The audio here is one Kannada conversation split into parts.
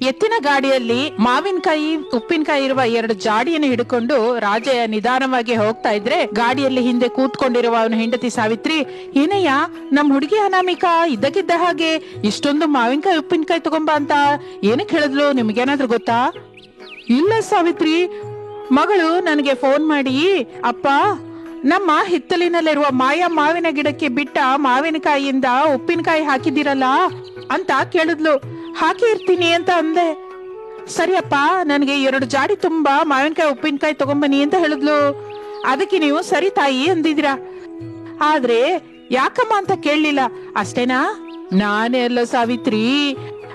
ಎತ್ತಿನ ಗಾಡಿಯಲ್ಲಿ ಮಾವಿನಕಾಯಿ ಉಪ್ಪಿನಕಾಯಿ ಇರುವ ಎರಡು ಜಾಡಿಯನ್ನು ಹಿಡ್ಕೊಂಡು ರಾಜಯ್ಯ ನಿಧಾನವಾಗಿ ಹೋಗ್ತಾ ಇದ್ರೆ ಗಾಡಿಯಲ್ಲಿ ಹಿಂದೆ ಕೂತ್ಕೊಂಡಿರುವ ಅವನ ಹೆಂಡತಿ ಸಾವಿತ್ರಿ, ಏನಯ್ಯ, ನಮ್ ಹುಡುಗಿ ಅನಾಮಿಕಾ ಇದ್ದಕ್ಕಿದ್ದ ಹಾಗೆ ಇಷ್ಟೊಂದು ಮಾವಿನಕಾಯಿ ಉಪ್ಪಿನಕಾಯಿ ತಗೊಂಬ ಅಂತ ಏನಕ್ಕೆ ಹೇಳಿದ್ಲು? ನಿಮ್ಗೇನಾದ್ರೂ ಗೊತ್ತಾ? ಇಲ್ಲ ಸಾವಿತ್ರಿ, ಮಗಳು ನನಗೆ ಫೋನ್ ಮಾಡಿ, ಅಪ್ಪ, ನಮ್ಮ ಹಿತ್ತಲಿನಲ್ಲಿರುವ ಮಾಯಾ ಮಾವಿನ ಗಿಡಕ್ಕೆ ಬಿಟ್ಟ ಮಾವಿನಕಾಯಿಯಿಂದ ಉಪ್ಪಿನಕಾಯಿ ಹಾಕಿದಿರಲ್ಲ ಅಂತ ಕೇಳಿದ್ಲು. ಹಾಕಿ ಇರ್ತೀನಿ ಅಂತ ಅಂದೆ. ಸರಿಯಪ್ಪ, ನನಗೆ ಎರಡು ಜಾಡಿ ತುಂಬಾ ಮಾವಿನಕಾಯಿ, ಉಪ್ಪಿನಕಾಯಿ ತಗೊಂಬನ್ನಿ ಅಂತ ಹೇಳಿದ್ಲು. ಅದಕ್ಕೆ ನೀವು ಸರಿ ತಾಯಿ ಅಂದಿದ್ದೀರಾ? ಆದ್ರೆ ಯಾಕಮ್ಮ ಅಂತ ಕೇಳಲಿಲ್ಲ. ಅಷ್ಟೇನಾ? ನಾನೇ ಅಲ್ಲ ಸಾವಿತ್ರಿ.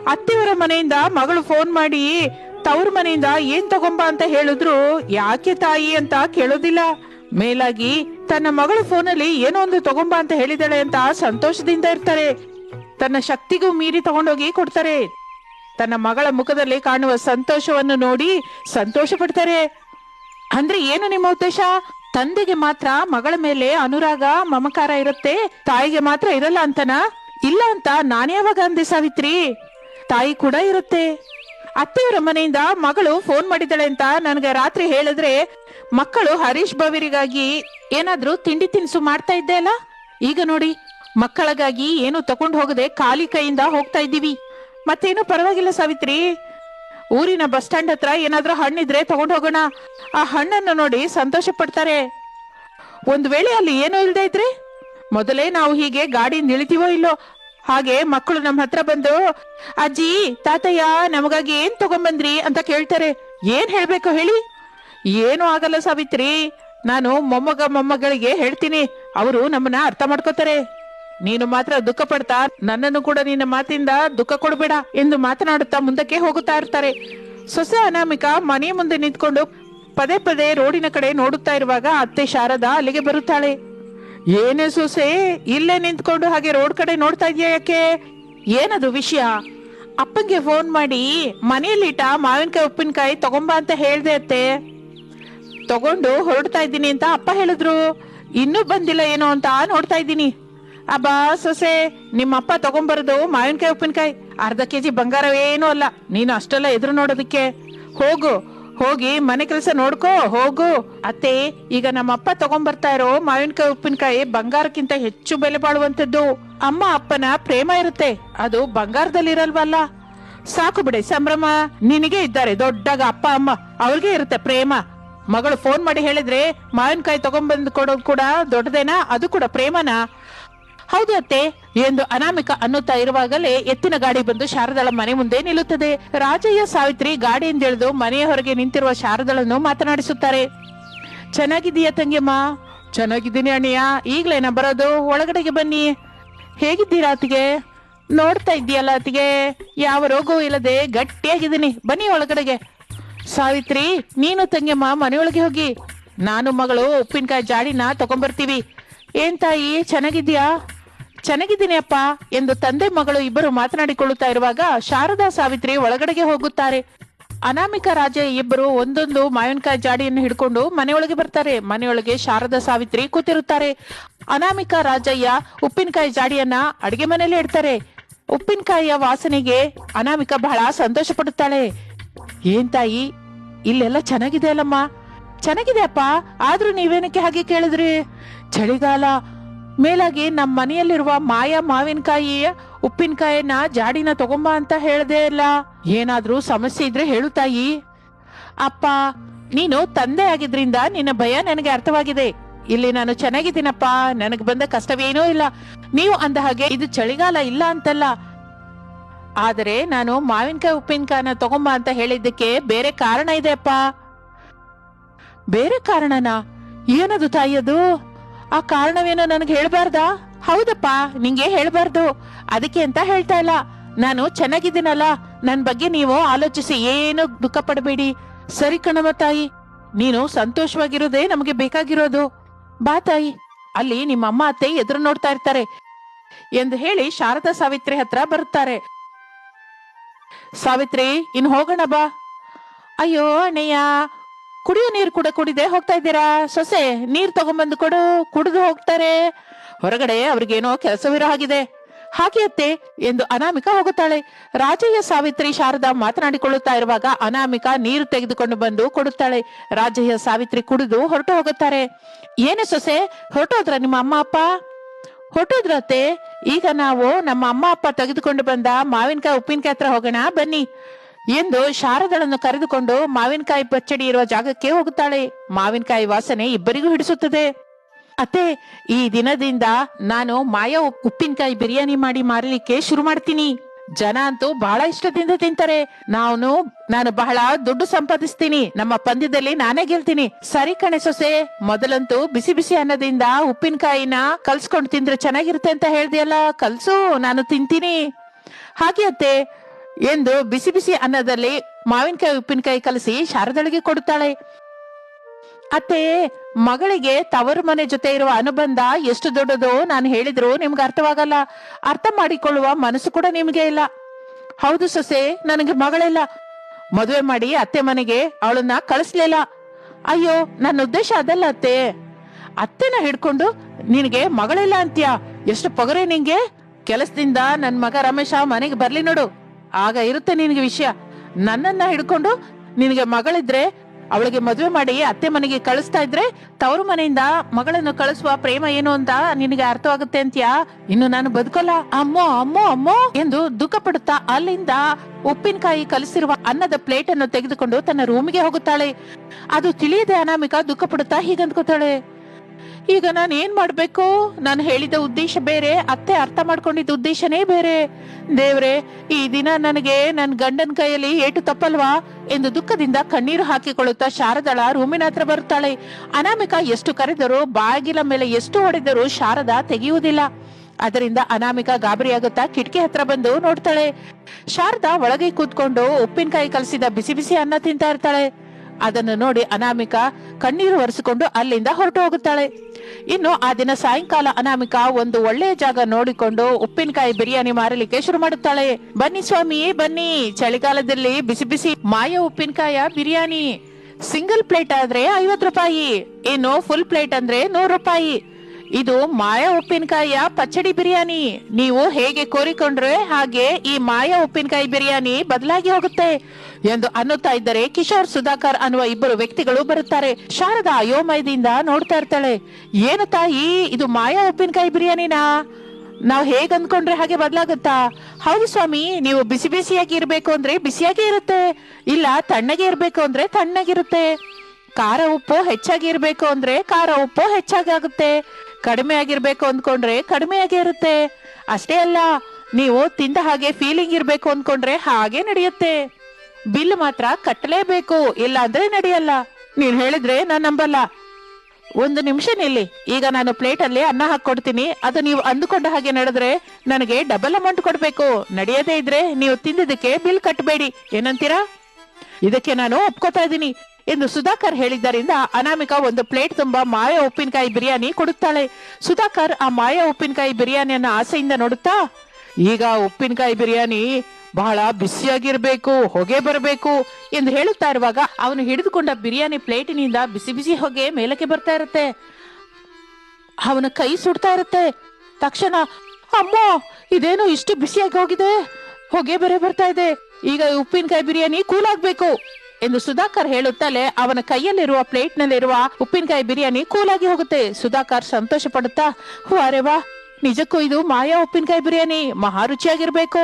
ಅತ್ತೆಯವರ ಮನೆಯಿಂದ ಮಗಳು ಫೋನ್ ಮಾಡಿ, ತವ್ರ ಮನೆಯಿಂದ ಏನ್ ತಗೊಂಬ ಅಂತ ಹೇಳಿದ್ರು ಯಾಕೆ ತಾಯಿ ಅಂತ ಕೇಳೋದಿಲ್ಲ. ಮೇಲಾಗಿ, ತನ್ನ ಮಗಳ ಫೋನಲ್ಲಿ ಏನೋ ಒಂದು ತಗೊಂಬ ಅಂತ ಹೇಳಿದಳೆ ಅಂತ ಸಂತೋಷದಿಂದ ಇರ್ತಾರೆ. ತನ್ನ ಶಕ್ತಿಗೂ ಮೀರಿ ತಗೊಂಡೋಗಿ ಕೊಡ್ತಾರೆ. ತನ್ನ ಮಗಳ ಮುಖದಲ್ಲಿ ಕಾಣುವ ಸಂತೋಷವನ್ನು ನೋಡಿ ಸಂತೋಷ ಪಡ್ತಾರೆ ಅಂದ್ರೆ ಏನು ನಿಮ್ಮ ಉದ್ದೇಶ? ತಂದೆಗೆ ಮಾತ್ರ ಮಗಳ ಮೇಲೆ ಅನುರಾಗ, ಮಮಕಾರ ಇರುತ್ತೆ. ತಾಯಿಗೆ ಮಾತ್ರ ಇರಲ್ಲ ಅಂತನಾ? ಇಲ್ಲ ಅಂತ ನಾನೇ ಯಾವಾಗ ಅಂದೆ ಸಾವಿತ್ರಿ? ತಾಯಿ ಕೂಡ ಇರುತ್ತೆ. ಅತ್ತೆಯವರ ಮನೆಯಿಂದ ಮಗಳು ಫೋನ್ ಮಾಡಿದ್ದಾಳೆ ಅಂತ ನನಗೆ ರಾತ್ರಿ ಹೇಳಿದ್ರೆ ಮಕ್ಕಳು ಹರೀಶ್ ಬವಿರಿಗಾಗಿ ಏನಾದ್ರೂ ತಿಂಡಿ ತಿನಿಸು ಮಾಡ್ತಾ ಇದ್ದೆ ಅಲ್ಲ? ಈಗ ನೋಡಿ. ಮಕ್ಕಳಿಗಾಗಿ ಏನು ತಗೊಂಡು ಹೋಗದೆ ಖಾಲಿ ಕೈಯಿಂದ ಹೋಗ್ತಾ ಇದ್ದೀವಿ. ಮತ್ತೇನು ಪರವಾಗಿಲ್ಲ ಸಾವಿತ್ರಿ. ಊರಿನ ಬಸ್ ಸ್ಟ್ಯಾಂಡ್ ಹತ್ರ ಏನಾದ್ರೂ ಹಣ್ಣಿದ್ರೆ ತಗೊಂಡು ಹೋಗೋಣ. ಆ ಹಣ್ಣನ್ನು ನೋಡಿ ಸಂತೋಷ ಪಡ್ತಾರೆ. ಒಂದು ವೇಳೆ ಅಲ್ಲಿ ಏನೂ ಇಲ್ದೇ ಇದ್ರೆ? ಮೊದಲೇ ನಾವು ಹೀಗೆ ಗಾಡಿ ನಿಳಿತೀವೋ ಇಲ್ಲೋ? ಹಾಗೆ ಮಕ್ಕಳು ನಮ್ಮ ಹತ್ರ ಬಂದು, ಅಜ್ಜಿ, ತಾತಯ್ಯ, ನಮಗಾಗಿ ಏನ್ ತಗೊಂಬಂದ್ರಿ? ಅಂತ ಕೇಳ್ತಾರೆ. ಏನ್ ಹೇಳ್ಬೇಕು ಹೇಳಿ? ಏನೂ ಆಗಲ್ಲ ಸಾವಿತ್ರಿ. ನಾನು ಮೊಮ್ಮಗ ಮೊಮ್ಮಗಳಿಗೆ ಹೇಳ್ತೀನಿ. ಅವರು ನಮ್ಮನ್ನ ಅರ್ಥ ಮಾಡ್ಕೋತಾರೆ. ನೀನು ಮಾತ್ರ ದುಃಖ ಪಡ್ತಾ ನನ್ನನ್ನು ಕೂಡ ನಿನ್ನ ಮಾತಿಂದ ದುಃಖ ಕೊಡಬೇಡ ಎಂದು ಮಾತನಾಡುತ್ತಾ ಮುಂದಕ್ಕೆ ಹೋಗುತ್ತಾ ಇರ್ತಾರೆ. ಸೊಸೆ ಅನಾಮಿಕ ಮನೆ ಮುಂದೆ ನಿಂತ್ಕೊಂಡು ಪದೇ ಪದೇ ರೋಡಿನ ಕಡೆ ನೋಡುತ್ತಾ ಇರುವಾಗ ಅತ್ತೆ ಶಾರದಾ ಅಲ್ಲಿಗೆ ಬರುತ್ತಾಳೆ. ಏನೇ ಸೊಸೆ, ಇಲ್ಲೇ ನಿಂತ್ಕೊಂಡು ಹಾಗೆ ರೋಡ್ ಕಡೆ ನೋಡ್ತಾ ಇದೆಯಾ ಯಾಕೆ? ಏನದು ವಿಷಯ? ಅಪ್ಪಂಗೆ ಫೋನ್ ಮಾಡಿ ಮನೆಯಲ್ಲಿಟ್ಟ ಮಾವಿನಕಾಯಿ, ಉಪ್ಪಿನಕಾಯಿ ತಗೊಂಬ ಅಂತ ಹೇಳ್ದೆ ಅತ್ತೆ. ತಗೊಂಡು ಹೊರಡ್ತಾ ಇದ್ದೀನಿ ಅಂತ ಅಪ್ಪ ಹೇಳಿದ್ರು. ಇನ್ನೂ ಬಂದಿಲ್ಲ ಏನೋ ಅಂತ ನೋಡ್ತಾ ಇದ್ದೀನಿ. ಅಬ್ಬಾ, ಸೊಸೆ, ನಿಮ್ಮಪ್ಪ ತಗೊಂಬರೋದು ಮಾವಿನಕಾಯಿ, ಉಪ್ಪಿನಕಾಯಿ. ಅರ್ಧ ಕೆಜಿ ಬಂಗಾರವೇನೂ ಅಲ್ಲ. ನೀನು ಅಷ್ಟೆಲ್ಲ ಎದುರು ನೋಡೋದಕ್ಕೆ. ಹೋಗು, ಹೋಗಿ ಮನೆ ಕೆಲಸ ನೋಡ್ಕೋ, ಹೋಗು. ಅತ್ತೆ, ಈಗ ನಮ್ಮ ಅಪ್ಪ ತಗೊಂಬರ್ತಾ ಇರೋ ಮಾವಿನಕಾಯಿ, ಉಪ್ಪಿನಕಾಯಿ ಬಂಗಾರಕ್ಕಿಂತ ಹೆಚ್ಚು ಬೆಲೆ ಬಾಳುವಂತದ್ದು ಅಮ್ಮ, ಅಪ್ಪನ ಪ್ರೇಮ ಇರುತ್ತೆ. ಅದು ಬಂಗಾರದಲ್ಲಿರಲ್ವಲ್ಲ. ಸಾಕು ಬಿಡಿ, ಸಂಭ್ರಮ. ನಿನಗೆ ಇದ್ದಾರೆ ದೊಡ್ಡಗ ಅಪ್ಪ, ಅಮ್ಮ. ಅವ್ರಿಗೆ ಇರುತ್ತೆ ಪ್ರೇಮ. ಮಗಳು ಫೋನ್ ಮಾಡಿ ಹೇಳಿದ್ರೆ ಮಾವಿನಕಾಯಿ ತಗೊಂಡ್ಬಂದು ಕೊಡೋದು ಕೂಡ ದೊಡ್ಡದೇನಾ? ಅದು ಕೂಡ ಪ್ರೇಮನಾ? ಹೌದು ಅತ್ತೆ, ಎಂದು ಅನಾಮಿಕ ಅನ್ನುತ್ತಾ ಇರುವಾಗಲೇ ಎತ್ತಿನ ಗಾಡಿ ಬಂದು ಶಾರದಳ ಮನೆ ಮುಂದೆ ನಿಲ್ಲುತ್ತದೆ. ರಾಜಯ್ಯ ಸಾವಿತ್ರಿ ಗಾಡಿಯಿಂದ ಇಳಿದು ಮನೆಯ ಹೊರಗೆ ನಿಂತಿರುವ ಶಾರದಳನ್ನು ಮಾತನಾಡಿಸುತ್ತಾರೆ. ಚೆನ್ನಾಗಿದೀಯ ತಂಗಿಯಮ್ಮ? ಚೆನ್ನಾಗಿದ್ದೀನಿ ಅಣ್ಣಯ್ಯ ಈಗ್ಲೇನ ಬರೋದು ಒಳಗಡೆಗೆ ಬನ್ನಿ. ಹೇಗಿದ್ದೀರಾ ಅತ್ತಿಗೆ? ನೋಡ್ತಾ ಇದ್ದೀಯಲ್ಲ ಅತ್ತಿಗೆ, ಯಾವ ರೋಗವೂ ಇಲ್ಲದೆ ಗಟ್ಟಿಯಾಗಿದ್ದೀನಿ. ಬನ್ನಿ ಒಳಗಡೆಗೆ. ಸಾವಿತ್ರಿ, ನೀನು ತಂಗಿಯಮ್ಮ, ಮನೆಯೊಳಗೆ ಹೋಗಿ. ನಾನು ಮಗಳು ಉಪ್ಪಿನಕಾಯಿ ಜಾಡಿನ ತಗೊಂಬರ್ತೀವಿ. ಏನ್ ತಾಯಿ ಚೆನ್ನಾಗಿದ್ಯಾ ಚೆನ್ನಾಗಿದ್ದೀನಿ ಅಪ್ಪ ಎಂದು ತಂದೆ ಮಗಳು ಇಬ್ಬರು ಮಾತನಾಡಿಕೊಳ್ಳುತ್ತಾ ಇರುವಾಗ ಶಾರದಾ ಸಾವಿತ್ರಿ ಒಳಗಡೆಗೆ ಹೋಗುತ್ತಾರೆ. ಅನಾಮಿಕ ರಾಜ ಇಬ್ಬರು ಒಂದೊಂದು ಮಾವಿನಕಾಯಿ ಜಾಡಿಯನ್ನು ಹಿಡ್ಕೊಂಡು ಮನೆಯೊಳಗೆ ಬರ್ತಾರೆ. ಮನೆಯೊಳಗೆ ಶಾರದಾ ಸಾವಿತ್ರಿ ಕೂತಿರುತ್ತಾರೆ. ಅನಾಮಿಕ ರಾಜಯ್ಯ ಉಪ್ಪಿನಕಾಯಿ ಜಾಡಿಯನ್ನ ಅಡಿಗೆ ಮನೆಯಲ್ಲಿ ಇಡ್ತಾರೆ. ಉಪ್ಪಿನಕಾಯಿಯ ವಾಸನೆಗೆ ಅನಾಮಿಕ ಬಹಳ ಸಂತೋಷ ಪಡುತ್ತಾಳೆ ಏನ್ ತಾಯಿ, ಇಲ್ಲೆಲ್ಲ ಚೆನ್ನಾಗಿದೆ ಅಲ್ಲಮ್ಮ? ಚೆನ್ನಾಗಿದೆ ಅಪ್ಪ ಆದ್ರೂ ನೀವೇನಕ್ಕೆ ಹಾಗೆ ಕೇಳಿದ್ರಿ? ಚಳಿಗಾಲ ಮೇಲಾಗಿ ನಮ್ಮ ಮನೆಯಲ್ಲಿರುವ ಮಾಯಾ ಮಾವಿನಕಾಯಿಯ ಉಪ್ಪಿನಕಾಯಿನ ಜಾಡಿನ ತಗೊಂಬ ಅಂತ ಹೇಳ್ದೆ ಇಲ್ಲ. ಏನಾದ್ರೂ ಸಮಸ್ಯೆ ಇದ್ರೆ ಹೇಳು ತಾಯಿ. ಅಪ್ಪ, ನೀನು ತಂದೆ ಆಗಿದ್ರಿಂದ ನಿನ್ನ ಭಯ ನನಗೆ ಅರ್ಥವಾಗಿದೆ. ಇಲ್ಲಿ ನಾನು ಚೆನ್ನಾಗಿದ್ದೀನಪ್ಪ, ನನಗೆ ಬಂದ ಕಷ್ಟವೇನೂ ಇಲ್ಲ. ನೀವು ಅಂದ ಹಾಗೆ ಇದು ಚಳಿಗಾಲ ಇಲ್ಲ ಅಂತಲ್ಲ. ಆದರೆ ನಾನು ಮಾವಿನಕಾಯಿ ಉಪ್ಪಿನಕಾಯಿನ ತಗೊಂಬ ಅಂತ ಹೇಳಿದ್ದಕ್ಕೆ ಬೇರೆ ಕಾರಣ ಇದೆ ಅಪ್ಪ. ಬೇರೆ ಕಾರಣನಾ? ಏನದು ತಾಯಿಯದು ಆ ಕಾರಣವೇನೋ ನನಗೆ ಹೇಳ್ಬಾರ್ದಾ? ಹೌದಪ್ಪ, ನಿಂಗೆ ಹೇಳ್ಬಾರ್ದು. ಅದಕ್ಕೆ ಅಂತ ಹೇಳ್ತಾ ಇಲ್ಲ. ನಾನು ಚೆನ್ನಾಗಿದ್ದೀನಲ್ಲ, ನನ್ ಬಗ್ಗೆ ನೀವು ಆಲೋಚಿಸಿ, ಏನು ದುಃಖ ಪಡಬೇಡಿ. ಸರಿ ಕಣವ ತಾಯಿ, ನೀನು ಸಂತೋಷವಾಗಿರೋದೇ ನಮಗೆ ಬೇಕಾಗಿರೋದು. ಬಾ ತಾಯಿ, ಅಲ್ಲಿ ನಿಮ್ಮ ಅಮ್ಮ ಅತ್ತೆ ಎದುರು ನೋಡ್ತಾ ಇರ್ತಾರೆ ಎಂದು ಹೇಳಿ ಶಾರದಾ ಸಾವಿತ್ರಿ ಹತ್ರ ಬರುತ್ತಾರೆ. ಸಾವಿತ್ರಿ, ಇನ್ ಹೋಗೋಣ ಬಾ. ಅಯ್ಯೋ, ಅಣ್ಣಯ್ಯ ಕುಡಿಯೋ ನೀರು ಕೂಡ ಕುಡಿದೆ ಹೋಗ್ತಾ ಇದ್ದೀರಾ? ಸೊಸೆ, ನೀರ್ ತಗೊಂಬಂದು ಕೊಡು. ಕುಡಿದು ಹೋಗ್ತಾರೆ. ಹೊರಗಡೆ ಅವ್ರಿಗೇನೋ ಕೆಲಸವಿರೋ ಹಾಗಿದೆ. ಹಾಗೆ ಅತ್ತೆ, ಎಂದು ಅನಾಮಿಕ ಹೋಗುತ್ತಾಳೆ. ರಾಜಯ್ಯ ಸಾವಿತ್ರಿ ಶಾರದಾ ಮಾತನಾಡಿಕೊಳ್ಳುತ್ತಾ ಇರುವಾಗ ಅನಾಮಿಕ ನೀರು ತೆಗೆದುಕೊಂಡು ಬಂದು ಕೊಡುತ್ತಾಳೆ. ರಾಜಯ್ಯ ಸಾವಿತ್ರಿ ಕುಡಿದು ಹೊರಟು ಹೋಗುತ್ತಾರೆ. ಏನು ಸೊಸೆ, ಹೊರಟೋದ್ರ ನಿಮ್ಮ ಅಮ್ಮ ಅಪ್ಪ? ಹೊರಟೋದ್ರತ್ತೆ ಈಗ ನಾವು ನಮ್ಮ ಅಮ್ಮ ಅಪ್ಪ ತೆಗೆದುಕೊಂಡು ಬಂದ ಮಾವಿನಕಾಯಿ ಉಪ್ಪಿನಕಾಯಿ ಹತ್ರ ಹೋಗೋಣ, ಬನ್ನಿ. ಎಂದು ಶಾರದಳನ್ನು ಕರೆದುಕೊಂಡು ಮಾವಿನಕಾಯಿ ಪಚ್ಚಡಿ ಇರುವ ಜಾಗಕ್ಕೆ ಹೋಗುತ್ತಾಳೆ. ಮಾವಿನಕಾಯಿ ವಾಸನೆ ಇಬ್ಬರಿಗೂ ಹಿಡಿಸುತ್ತದೆ. ಅತ್ತೆ, ಈ ದಿನದಿಂದ ನಾನು ಮಾಯಾ ಉಪ್- ಉಪ್ಪಿನಕಾಯಿ ಬಿರಿಯಾನಿ ಮಾಡಿ ಮಾರಲಿಕ್ಕೆ ಶುರು ಮಾಡ್ತೀನಿ. ಜನ ಅಂತೂ ಬಹಳ ಇಷ್ಟದಿಂದ ತಿಂತಾರೆ. ನಾನು ನಾನು ಬಹಳ ದುಡ್ಡು ಸಂಪಾದಿಸ್ತೀನಿ. ನಮ್ಮ ಪಂದ್ಯದಲ್ಲಿ ನಾನೇ ಗೆಲ್ತೀನಿ. ಸರಿ ಕಣೆ ಸೊಸೆ, ಮೊದಲಂತೂ ಬಿಸಿ ಬಿಸಿ ಅನ್ನದಿಂದ ಉಪ್ಪಿನಕಾಯಿನ ಕಲ್ಸ್ಕೊಂಡು ತಿಂದ್ರೆ ಚೆನ್ನಾಗಿರುತ್ತೆ ಅಂತ ಹೇಳ್ದಿಯಲ್ಲ, ಕಲ್ಸು, ನಾನು ತಿಂತೀನಿ. ಹಾಗೆ ಅತ್ತೆ ಎಂದು ಬಿಸಿ ಬಿಸಿ ಅನ್ನದಲ್ಲಿ ಮಾವಿನಕಾಯಿ, ಉಪ್ಪಿನಕಾಯಿ ಕಲಸಿ ಶಾರದಳಿಗೆ ಕೊಡುತ್ತಾಳೆ. ಅತ್ತೆ, ಮಗಳಿಗೆ ತವರು ಮನೆ ಜೊತೆ ಇರುವ ಅನುಬಂಧ ಎಷ್ಟು ದೊಡ್ಡದು ನಾನು ಹೇಳಿದ್ರು ನಿಮ್ಗೆ ಅರ್ಥವಾಗಲ್ಲ. ಅರ್ಥ ಮಾಡಿಕೊಳ್ಳುವ ಮನಸ್ಸು ಕೂಡ ನಿಮ್ಗೆ ಇಲ್ಲ. ಹೌದು ಸೊಸೆ, ನನಗೆ ಮಗಳಿಲ್ಲ. ಮದುವೆ ಮಾಡಿ ಅತ್ತೆ ಮನೆಗೆ ಅವಳನ್ನ ಕಳಿಸ್ಲಿಲ್ಲ. ಅಯ್ಯೋ, ನನ್ನ ಉದ್ದೇಶ ಅದಲ್ಲ ಅತ್ತೆ. ಅತ್ತೆನ ಹಿಡ್ಕೊಂಡು, ನಿನಗೆ ಮಗಳಿಲ್ಲ ಅಂತ್ಯ? ಎಷ್ಟು ಪೊಗರೆ ನಿಂಗೆ? ಕೆಲಸದಿಂದ ನನ್ ಮಗ ರಮೇಶ ಮನೆಗೆ ಬರ್ಲಿ ನೋಡು. ಆಗ ಇರುತ್ತೆ ನಿನಗೆ ವಿಷಯ. ನನ್ನನ್ನ ಹಿಡ್ಕೊಂಡು ನಿನಗೆ ಮಗಳಿದ್ರೆ, ಅವಳಿಗೆ ಮದುವೆ ಮಾಡಿ ಅತ್ತೆ ಮನೆಗೆ ಕಳಿಸ್ತಾ ಇದ್ರೆ, ತವರು ಮನೆಯಿಂದ ಮಗಳನ್ನು ಕಳಿಸುವ ಪ್ರೇಮ ಏನು ಅಂತ ನಿನಗೆ ಅರ್ಥವಾಗುತ್ತೆ ಅಂತ್ಯಾ? ಇನ್ನು ನಾನು ಬದುಕಲ್ಲ. ಅಮ್ಮೋ ಅಮ್ಮೋ ಅಮ್ಮೋ ಎಂದು ದುಃಖ ಪಡುತ್ತಾ ಅಲ್ಲಿಂದ ಉಪ್ಪಿನಕಾಯಿ ಕಲಿಸಿರುವ ಅನ್ನದ ಪ್ಲೇಟ್ ಅನ್ನು ತೆಗೆದುಕೊಂಡು ತನ್ನ ರೂಮಿಗೆ ಹೋಗುತ್ತಾಳೆ. ಅದು ತಿಳಿಯದೆ ಅನಾಮಿಕ ದುಃಖ ಪಡುತ್ತಾ ಹೀಗಂದ್ಕೋತಾಳೆ ಈಗ ನಾನು ಏನ್ ಮಾಡ್ಬೇಕು? ನಾನು ಹೇಳಿದ ಉದ್ದೇಶ ಬೇರೆ, ಅತ್ತೆ ಅರ್ಥ ಮಾಡ್ಕೊಂಡಿದ್ದ ಉದ್ದೇಶನೇ ಬೇರೆ. ದೇವ್ರೆ, ಈ ದಿನ ನನಗೆ ನನ್ ಗಂಡನ ಕೈಯಲ್ಲಿ ಏಟು ತಪ್ಪಲ್ವಾ? ಎಂದು ದುಃಖದಿಂದ ಕಣ್ಣೀರು ಹಾಕಿಕೊಳ್ಳುತ್ತಾ ಶಾರದಳ ರೂಮಿನ ಹತ್ರ ಬರುತ್ತಾಳೆ. ಅನಾಮಿಕ ಎಷ್ಟು ಕರೆದರೂ ಬಾಗಿಲ ಮೇಲೆ ಎಷ್ಟು ಹೊಡೆದರೂ ಶಾರದ ತೆಗೆಯುವುದಿಲ್ಲ. ಅದರಿಂದ ಅನಾಮಿಕ ಗಾಬರಿಯಾಗುತ್ತಾ ಕಿಟಕಿ ಹತ್ರ ಬಂದು ನೋಡ್ತಾಳೆ. ಶಾರದಾ ಒಳಗೆ ಕೂತ್ಕೊಂಡು ಉಪ್ಪಿನಕಾಯಿ ಕಲಸಿದ ಬಿಸಿ ಬಿಸಿ ಅನ್ನ ತಿಂತಾ ಇರ್ತಾಳೆ. ಅದನ್ನು ನೋಡಿ ಅನಾಮಿಕ ಕಣ್ಣೀರು ಒರೆಸಿಕೊಂಡು ಅಲ್ಲಿಂದ ಹೊರಟು ಹೋಗುತ್ತಾಳೆ ಇನ್ನು ಆ ದಿನ ಸಾಯಂಕಾಲ ಅನಾಮಿಕ ಒಂದು ಒಳ್ಳೆಯ ಜಾಗ ನೋಡಿಕೊಂಡು ಉಪ್ಪಿನಕಾಯಿ ಬಿರಿಯಾನಿ ಮಾರಲಿಕ್ಕೆ ಶುರು ಮಾಡುತ್ತಾಳೆ. ಬನ್ನಿ ಸ್ವಾಮಿ, ಬನ್ನಿ. ಚಳಿಗಾಲದಲ್ಲಿ ಬಿಸಿ ಬಿಸಿ ಮಾಯ ಉಪ್ಪಿನಕಾಯ ಬಿರಿಯಾನಿ. ಸಿಂಗಲ್ ಪ್ಲೇಟ್ ಆದ್ರೆ ಐವತ್ ರೂಪಾಯಿ. ಇನ್ನು ಫುಲ್ ಪ್ಲೇಟ್ ಅಂದ್ರೆ ನೂರು ರೂಪಾಯಿ. ಇದು ಮಾಯ ಉಪ್ಪಿನಕಾಯಿಯ ಪಚ್ಚಡಿ ಬಿರಿಯಾನಿ. ನೀವು ಹೇಗೆ ಕೋರಿಕೊಂಡ್ರೆ ಹಾಗೆ ಈ ಮಾಯ ಉಪ್ಪಿನಕಾಯಿ ಬಿರಿಯಾನಿ ಬದಲಾಗಿ ಹೋಗುತ್ತೆ. ಎಂದು ಅನ್ನುತ್ತಾ ಇದ್ದರೆ ಕಿಶೋರ್ ಸುಧಾಕರ್ ಅನ್ನುವ ಇಬ್ಬರು ವ್ಯಕ್ತಿಗಳು ಬರುತ್ತಾರೆ. ಶಾರದಾ ಅಯೋಮಯದಿಂದ ನೋಡ್ತಾ ಇರ್ತಾಳೆ. ಏನು ತಾಯಿ, ಇದು ಮಾಯಾ ಉಪ್ಪಿನಕಾಯಿ ಬಿರಿಯಾನಿನಾ? ನಾವು ಹೇಗ್ ಅಂದ್ಕೊಂಡ್ರೆ ಹಾಗೆ ಬದಲಾಗುತ್ತಾ? ಹೌದು ಸ್ವಾಮಿ, ನೀವು ಬಿಸಿ ಬಿಸಿಯಾಗಿ ಇರಬೇಕು ಅಂದ್ರೆ ಬಿಸಿಯಾಗಿ ಇರುತ್ತೆ. ಇಲ್ಲ ತಣ್ಣಗೆ ಇರಬೇಕು ಅಂದ್ರೆ ತಣ್ಣಗಿರುತ್ತೆ. ಖಾರ ಉಪ್ಪು ಹೆಚ್ಚಾಗಿ ಇರಬೇಕು ಅಂದ್ರೆ ಖಾರ ಉಪ್ಪು ಹೆಚ್ಚಾಗಿ ಆಗುತ್ತೆ ಕಡಿಮೆ ಆಗಿರ್ಬೇಕು ಅಂದ್ಕೊಂಡ್ರೆ ಕಡಿಮೆ ಇರುತ್ತೆ. ಅಷ್ಟೇ ಅಲ್ಲ, ನೀವು ತಿಂದ ಹಾಗೆ ಫೀಲಿಂಗ್ ಇರಬೇಕು ಅಂದ್ಕೊಂಡ್ರೆ ಹಾಗೆ ನಡೆಯುತ್ತೆ. ಬಿಲ್ ಮಾತ್ರ ಕಟ್ಟಲೇಬೇಕು ಇಲ್ಲ ಅಂದ್ರೆ ನಡೆಯಲ್ಲ. ನೀನ್ ಹೇಳಿದ್ರೆ ನಾನ್ ನಂಬಲ್ಲ. ಒಂದು ನಿಮಿಷ ನಿಲ್ಲಿ, ಈಗ ನಾನು ಪ್ಲೇಟ್ ಅಲ್ಲಿ ಅನ್ನ ಹಾಕೊಡ್ತೀನಿ ಅದು ನೀವು ಅಂದುಕೊಂಡ ಹಾಗೆ ನಡೆದ್ರೆ ನನಗೆ ಡಬಲ್ ಅಮೌಂಟ್ ಕೊಡ್ಬೇಕು. ನಡೆಯದೇ ಇದ್ರೆ ನೀವು ತಿಂದಿದ್ದಕ್ಕೆ ಬಿಲ್ ಕಟ್ಟಬೇಡಿ ಏನಂತೀರಾ? ಇದಕ್ಕೆ ನಾನು ಒಪ್ಕೋತಾ ಇದ್ದೀನಿ. ಎಂದು ಸುಧಾಕರ್ ಹೇಳಿದ್ದರಿಂದ ಅನಾಮಿಕಾ ಒಂದು ಪ್ಲೇಟ್ ತುಂಬಾ ಮಾಯ ಉಪ್ಪಿನಕಾಯಿ ಬಿರಿಯಾನಿ ಕೊಡುತ್ತಾಳೆ. ಸುಧಾಕರ್ ಆ ಮಾಯ ಉಪ್ಪಿನಕಾಯಿ ಬಿರಿಯಾನಿಯನ್ನ ಆಸೆಯಿಂದ ನೋಡುತ್ತಾ, ಈಗ ಉಪ್ಪಿನಕಾಯಿ ಬಿರಿಯಾನಿ ಬಹಳ ಬಿಸಿಯಾಗಿರ್ಬೇಕು, ಹೊಗೆ ಬರಬೇಕು ಎಂದು ಹೇಳುತ್ತಾ ಇರುವಾಗ ಅವನು ಹಿಡಿದುಕೊಂಡ ಬಿರಿಯಾನಿ ಪ್ಲೇಟಿನಿಂದ ಬಿಸಿ ಬಿಸಿ ಹೊಗೆ ಮೇಲಕ್ಕೆ ಬರ್ತಾ ಇರುತ್ತೆ. ಅವನ ಕೈ ಸುಡ್ತಾ ಇರುತ್ತೆ. ತಕ್ಷಣ, ಅಮ್ಮ, ಇದೇನು ಇಷ್ಟು ಬಿಸಿಯಾಗಿ ಹೋಗಿದೆ? ಹೊಗೆ ಬರೇ ಬರ್ತಾ ಇದೆ. ಈಗ ಉಪ್ಪಿನಕಾಯಿ ಬಿರಿಯಾನಿ ಕೂಲ್ ಆಗ್ಬೇಕು ಎಂದು ಸುಧಾಕರ್ ಹೇಳುತ್ತಲೇ ಅವನ ಕೈಯಲ್ಲಿರುವ ಪ್ಲೇಟ್ ನಲ್ಲಿರುವ ಉಪ್ಪಿನಕಾಯಿ ಬಿರಿಯಾನಿ ಕೂಲಾಗಿ ಹೋಗುತ್ತೆ. ಸುಧಾಕರ್ ಸಂತೋಷ ಪಡುತ್ತಾ ಅರೆ ವಾ ನಿಜಕ್ಕೂ ಇದು ಮಾಯಾ ಉಪ್ಪಿನಕಾಯಿ ಬಿರಿಯಾನಿ. ಮಹಾ ರುಚಿಯಾಗಿರ್ಬೇಕು.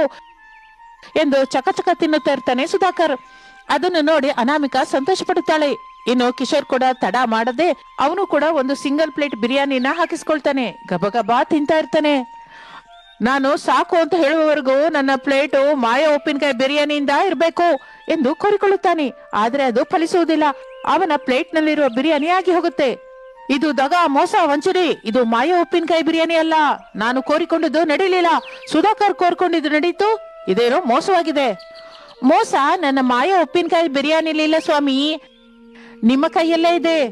ಎಂದು ಚಕಚಕ ತಿನ್ನುತ್ತಾ ಇರ್ತಾನೆ ಸುಧಾಕರ್. ಅದನ್ನು ನೋಡಿ ಅನಾಮಿಕಾ ಸಂತೋಷ ಪಡುತ್ತಾಳೆ ಇನ್ನು ಕಿಶೋರ್ ಕೂಡ ತಡ ಮಾಡದೆ ಅವನು ಕೂಡ ಒಂದು ಸಿಂಗಲ್ ಪ್ಲೇಟ್ ಬಿರಿಯಾನಿನ ಹಾಕಿಸ್ಕೊಳ್ತಾನೆ. ಗಬಗಬಾ ತಿಂತಾ ಇರ್ತಾನೆ. ನಾನು ಸಾಕು ಅಂತ ಹೇಳುವವರೆಗೂ ನನ್ನ ಪ್ಲೇಟು ಮಾಯ ಉಪ್ಪಿನಕಾಯಿ ಬಿರಿಯಾನಿಯಿಂದ ಇರಬೇಕು ಎಂದು ಕೋರಿಕೊಳ್ಳುತ್ತಾನೆ. ಆದ್ರೆ ಅದು ಫಲಿಸುವುದಿಲ್ಲ. ಅವನ ಪ್ಲೇಟ್ ನಲ್ಲಿರುವ ಬಿರಿಯಾನಿ ಆಗಿ ಹೋಗುತ್ತೆ. ಇದು ದಗ ಮೋಸ ವಂಚನೆ ಇದು ಮಾಯ ಉಪ್ಪಿನಕಾಯಿ ಬಿರಿಯಾನಿ ಅಲ್ಲ. ನಾನು ಕೋರಿಕೊಂಡಿದ್ದು ನಡೀಲಿಲ್ಲ. ಸುಧಾಕರ್ ಕೋರ್ಕೊಂಡಿದ್ದು ನಡೀತು. ಇದೇನೋ ಮೋಸವಾಗಿದೆ. ಮೋಸ ನನ್ನ ಮಾಯ ಉಪ್ಪಿನಕಾಯಿ ಬಿರಿಯಾನಿಲಿ ಇಲ್ಲ ಸ್ವಾಮಿ. ನಿಮ್ಮ ಕೈಯಲ್ಲೇ ಇದೆ.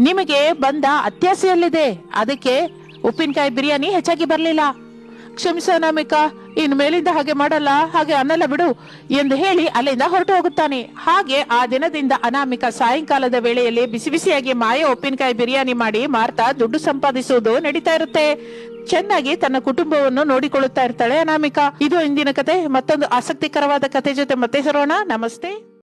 ನಿಮಗೆ ಬಂದ ಅತ್ಯಾಸೆಯಲ್ಲಿದೆ. ಅದಕ್ಕೆ ಉಪ್ಪಿನಕಾಯಿ ಬಿರಿಯಾನಿ ಹೆಚ್ಚಾಗಿ ಬರಲಿಲ್ಲ. ಕ್ಷಮಿಸ ನಮಿಕ ಇನ್ ಮೇಲಿಂದ ಹಾಗೆ ಮಾಡಲ್ಲ. ಹಾಗೆ ಅನ್ನಲ್ಲ ಬಿಡು ಎಂದು ಹೇಳಿ ಅಲ್ಲಿಂದ ಹೊರಟು ಹೋಗುತ್ತಾನೆ. ಹಾಗೆ ಆ ದಿನದಿಂದ ಅನಾಮಿಕ ಸಾಯಂಕಾಲದ ವೇಳೆಯಲ್ಲಿ ಬಿಸಿ ಬಿಸಿಯಾಗಿ ಮಾಯ ಉಪ್ಪಿನಕಾಯಿ ಬಿರಿಯಾನಿ ಮಾಡಿ ಮಾರ್ತಾ ದುಡ್ಡು ಸಂಪಾದಿಸುವುದು ನಡೀತಾ ಇರುತ್ತೆ. ಚೆನ್ನಾಗಿ ತನ್ನ ಕುಟುಂಬವನ್ನು ನೋಡಿಕೊಳ್ಳುತ್ತಾ ಇರ್ತಾಳೆ ಅನಾಮಿಕಾ. ಇದು ಇಂದಿನ ಕತೆ. ಮತ್ತೊಂದು ಆಸಕ್ತಿಕರವಾದ ಕತೆ ಜೊತೆ ಮತ್ತೆ ಸರೋಣ. ನಮಸ್ತೆ.